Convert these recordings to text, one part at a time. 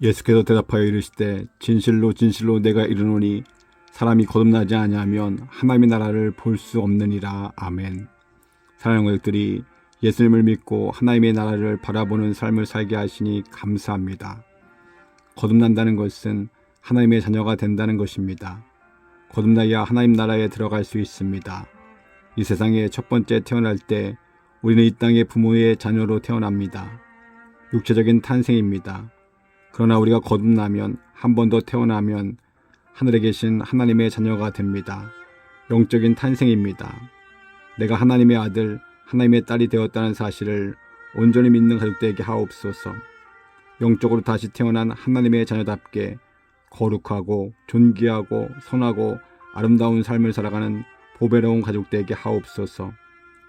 예수께서 대답하여 이르시되 진실로 진실로 내가 이르노니 사람이 거듭나지 아니하면 하나님의 나라를 볼 수 없느니라 아멘. 사랑하는 것들이 예수님을 믿고 하나님의 나라를 바라보는 삶을 살게 하시니 감사합니다. 거듭난다는 것은 하나님의 자녀가 된다는 것입니다. 거듭나야 하나님 나라에 들어갈 수 있습니다. 이 세상에 첫 번째 태어날 때 우리는 이 땅의 부모의 자녀로 태어납니다. 육체적인 탄생입니다. 그러나 우리가 거듭나면 한 번 더 태어나면 하늘에 계신 하나님의 자녀가 됩니다. 영적인 탄생입니다. 내가 하나님의 아들, 하나님의 딸이 되었다는 사실을 온전히 믿는 가족들에게 하옵소서. 영적으로 다시 태어난 하나님의 자녀답게 거룩하고 존귀하고 선하고 아름다운 삶을 살아가는 보배로운 가족들에게 하옵소서.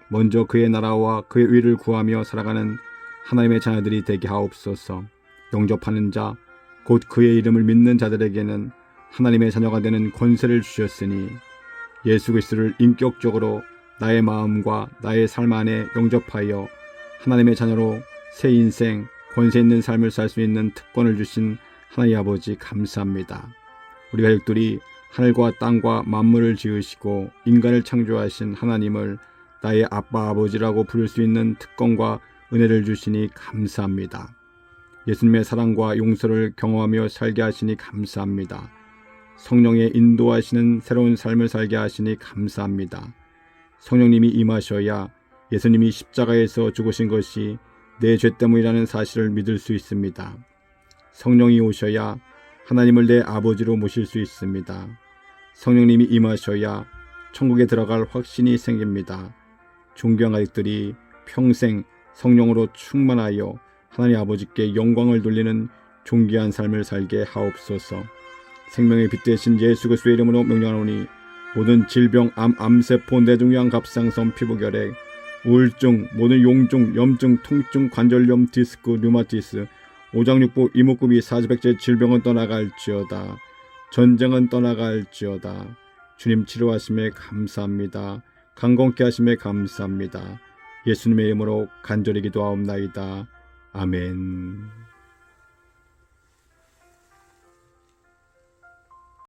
먼저 그의 나라와 그의 의를 구하며 살아가는 하나님의 자녀들이 되게 하옵소서. 영접하는 자, 곧 그의 이름을 믿는 자들에게는 하나님의 자녀가 되는 권세를 주셨으니 예수 그리스도를 인격적으로 나의 마음과 나의 삶 안에 영접하여 하나님의 자녀로 새 인생, 권세 있는 삶을 살 수 있는 특권을 주신 하나님 아버지 감사합니다. 우리 가족들이 하늘과 땅과 만물을 지으시고 인간을 창조하신 하나님을 나의 아빠 아버지라고 부를 수 있는 특권과 은혜를 주시니 감사합니다. 예수님의 사랑과 용서를 경험하며 살게 하시니 감사합니다. 성령의 인도하시는 새로운 삶을 살게 하시니 감사합니다. 성령님이 임하셔야 예수님이 십자가에서 죽으신 것이 내 죄 때문이라는 사실을 믿을 수 있습니다. 성령이 오셔야 하나님을 내 아버지로 모실 수 있습니다. 성령님이 임하셔야 천국에 들어갈 확신이 생깁니다. 아이들이 평생 성령으로 충만하여 하나님 아버지께 영광을 돌리는 존귀한 삶을 살게 하옵소서. 생명의 빛 대신 예수 그리스도의 이름으로 명령하노니 모든 질병, 암, 암세포, 뇌종양, 갑상선, 피부결핵, 우울증, 모든 용종, 염증, 통증, 관절염, 디스크, 류마티스, 오장육부, 이목구비, 사지백제 질병은 떠나갈지어다. 전쟁은 떠나갈지어다. 주님 치료하심에 감사합니다. 강건케 하심에 감사합니다. 예수님의 이름으로 간절히 기도하옵나이다. 아멘.